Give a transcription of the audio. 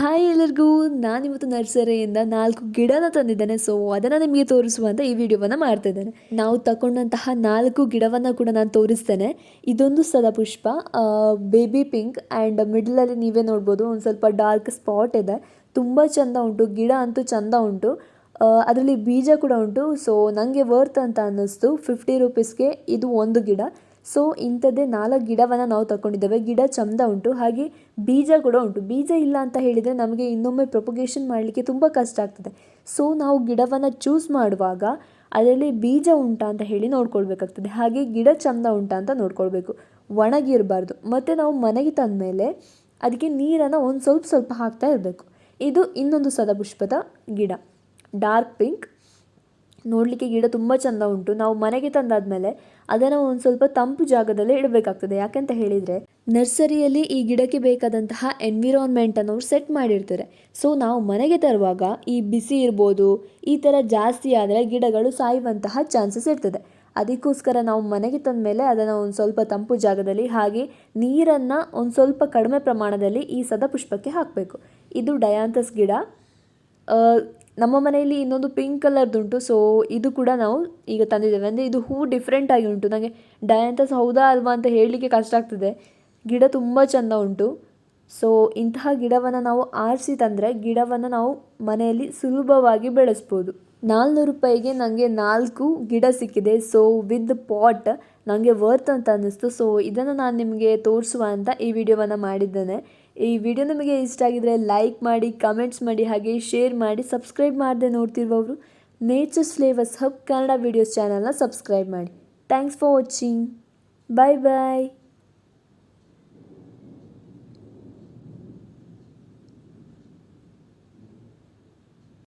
Hi ಎಲ್ಲರಿಗೂ, ನಾನಿವತ್ತು ನರ್ಸರಿಯಿಂದ ನಾಲ್ಕು ಗಿಡನ ತಂದಿದ್ದೇನೆ. ಸೊ ಅದನ್ನು ನಿಮಗೆ ತೋರಿಸುವಂತ ಈ ವಿಡಿಯೋವನ್ನು ಮಾಡ್ತಾ ಇದ್ದೇನೆ ನಾವು ತಗೊಂಡಂತಹ ನಾಲ್ಕು ಗಿಡವನ್ನು ಕೂಡ ನಾನು ತೋರಿಸ್ತೇನೆ. ಇದೊಂದು ಸದಪುಷ್ಪ ಬೇಬಿ ಪಿಂಕ್ ಆ್ಯಂಡ್ ಮಿಡ್ಲಲ್ಲಿ ನೀವೇ ನೋಡ್ಬೋದು. ಒಂದು ಸ್ವಲ್ಪ ಡಾರ್ಕ್ ಸ್ಪಾಟ್ ಇದೆ. ತುಂಬ ಚೆಂದ ಉಂಟು. ಗಿಡ ಅಂತೂ ಚಂದ ಉಂಟು. ಅದರಲ್ಲಿ ಬೀಜ ಕೂಡ ಉಂಟು. ಸೊ ನನಗೆ ವರ್ತ್ ಅಂತ ಅನ್ನಿಸ್ತು. ಫಿಫ್ಟಿ ರುಪೀಸ್ಗೆ ಇದು ಒಂದು ಗಿಡ. ಸೊ, ಇಂಥದ್ದೇ ನಾಲ್ಕು ಗಿಡವನ್ನು ನಾವು ತಗೊಂಡಿದ್ದೇವೆ ಗಿಡ ಚಂದ ಉಂಟು. ಹಾಗೆ ಬೀಜ ಕೂಡ ಉಂಟು. ಬೀಜ ಇಲ್ಲ ಅಂತ ಹೇಳಿದರೆ ನಮಗೆ ಇನ್ನೊಮ್ಮೆ ಪ್ರೊಪಗೇಷನ್ ಮಾಡಲಿಕ್ಕೆ ತುಂಬ ಕಷ್ಟ ಆಗ್ತದೆ. ಸೊ, ನಾವು ಗಿಡವನ್ನು ಚೂಸ್ ಮಾಡುವಾಗ ಅದರಲ್ಲಿ ಬೀಜ ಉಂಟಾ ಅಂತ ಹೇಳಿ ನೋಡ್ಕೊಳ್ಬೇಕಾಗ್ತದೆ. ಹಾಗೆ ಗಿಡ ಚಂದ ಉಂಟಾ ಅಂತ ನೋಡ್ಕೊಳ್ಬೇಕು. ಒಣಗಿರಬಾರ್ದು. ಮತ್ತು ನಾವು ಮನೆಗೆ ತಂದ ಮೇಲೆ ಅದಕ್ಕೆ ನೀರನ್ನು ಒಂದು ಸ್ವಲ್ಪ ಸ್ವಲ್ಪ ಹಾಕ್ತಾ ಇರಬೇಕು. ಇದು ಇನ್ನೊಂದು ಸದಪುಷ್ಪದ ಗಿಡ. ಡಾರ್ಕ್ ಪಿಂಕ್ ನೋಡಲಿಕ್ಕೆ ಗಿಡ ತುಂಬ ಚೆಂದ ಉಂಟು. ನಾವು ಮನೆಗೆ ತಂದಾದಮೇಲೆ ಅದನ್ನು ಒಂದು ಸ್ವಲ್ಪ ತಂಪು ಜಾಗದಲ್ಲಿ ಇಡಬೇಕಾಗ್ತದೆ. ಯಾಕೆಂತ ಹೇಳಿದರೆ, ನರ್ಸರಿಯಲ್ಲಿ ಈ ಗಿಡಕ್ಕೆ ಬೇಕಾದಂತಹ ಎನ್ವಿರಾನ್ಮೆಂಟನ್ನು ಅವ್ರು ಸೆಟ್ ಮಾಡಿರ್ತಾರೆ. ಸೊ ನಾವು ಮನೆಗೆ ತರುವಾಗ ಈ ಬಿಸಿ ಇರ್ಬೋದು, ಈ ಥರ ಜಾಸ್ತಿ ಆದರೆ ಗಿಡಗಳು ಸಾಯುವಂತಹ ಚಾನ್ಸಸ್ ಇರ್ತದೆ. ಅದಕ್ಕೋಸ್ಕರ ನಾವು ಮನೆಗೆ ತಂದ ಮೇಲೆ ಅದನ್ನು ಒಂದು ಸ್ವಲ್ಪ ತಂಪು ಜಾಗದಲ್ಲಿ ಹಾಗೆ ನೀರನ್ನು ಒಂದು ಸ್ವಲ್ಪ ಕಡಿಮೆ ಪ್ರಮಾಣದಲ್ಲಿ ಈ ಸದಪುಷ್ಪಕ್ಕೆ ಹಾಕಬೇಕು. ಇದು ಡಯಾಂತಸ್ ಗಿಡ. ನಮ್ಮ ಮನೆಯಲ್ಲಿ ಇನ್ನೊಂದು ಪಿಂಕ್ ಕಲರ್ದುಂಟು ಸೊ ಇದು ಕೂಡ ನಾವು ಈಗ ತಂದಿದ್ದೇವೆ. ಅಂದರೆ ಇದು ಹೂ ಡಿಫ್ರೆಂಟ್ ಆಗಿ ಉಂಟು. ನನಗೆ ಡಯಾಂತಸ್ ಹೌದಾ ಅಲ್ವಾ ಅಂತ ಹೇಳಲಿಕ್ಕೆ ಕಷ್ಟ ಆಗ್ತದೆ. ಗಿಡ ತುಂಬ ಚೆಂದ ಉಂಟು. ಸೊ ಇಂತಹ ಗಿಡವನ್ನು ನಾವು ಆರಿಸಿ ತಂದರೆ ಗಿಡವನ್ನು ನಾವು ಮನೆಯಲ್ಲಿ ಸುಲಭವಾಗಿ ಬೆಳೆಸ್ಬೋದು. ನಾಲ್ನೂರು ರೂಪಾಯಿಗೆ ನನಗೆ ನಾಲ್ಕು ಗಿಡ ಸಿಕ್ಕಿದೆ. ಸೊ ವಿತ್ ಪಾಟ್ ನನಗೆ ವರ್ತ್ ಅಂತ ಅನ್ನಿಸ್ತು. ಸೊ ಇದನ್ನು ನಾನು ನಿಮಗೆ ತೋರಿಸುವ ಅಂತ ಈ ವಿಡಿಯೋವನ್ನು ಮಾಡಿದ್ದೇನೆ. ಈ ವಿಡಿಯೋ ನಿಮಗೆ ಇಷ್ಟ ಆಗಿದ್ರೆ ಲೈಕ್ ಮಾಡಿ, ಕಮೆಂಟ್ಸ್ ಮಾಡಿ, ಹಾಗೆ ಶೇರ್ ಮಾಡಿ, ಸಬ್ಸ್ಕ್ರೈಬ್ ಮಾಡದೆ ನೋಡ್ತಿರುವವರು Nature's Flavours Hub Kannada videos ಚಾನಲ್ನ ಸಬ್ಸ್ಕ್ರೈಬ್ ಮಾಡಿ. Thanks for watching bye bye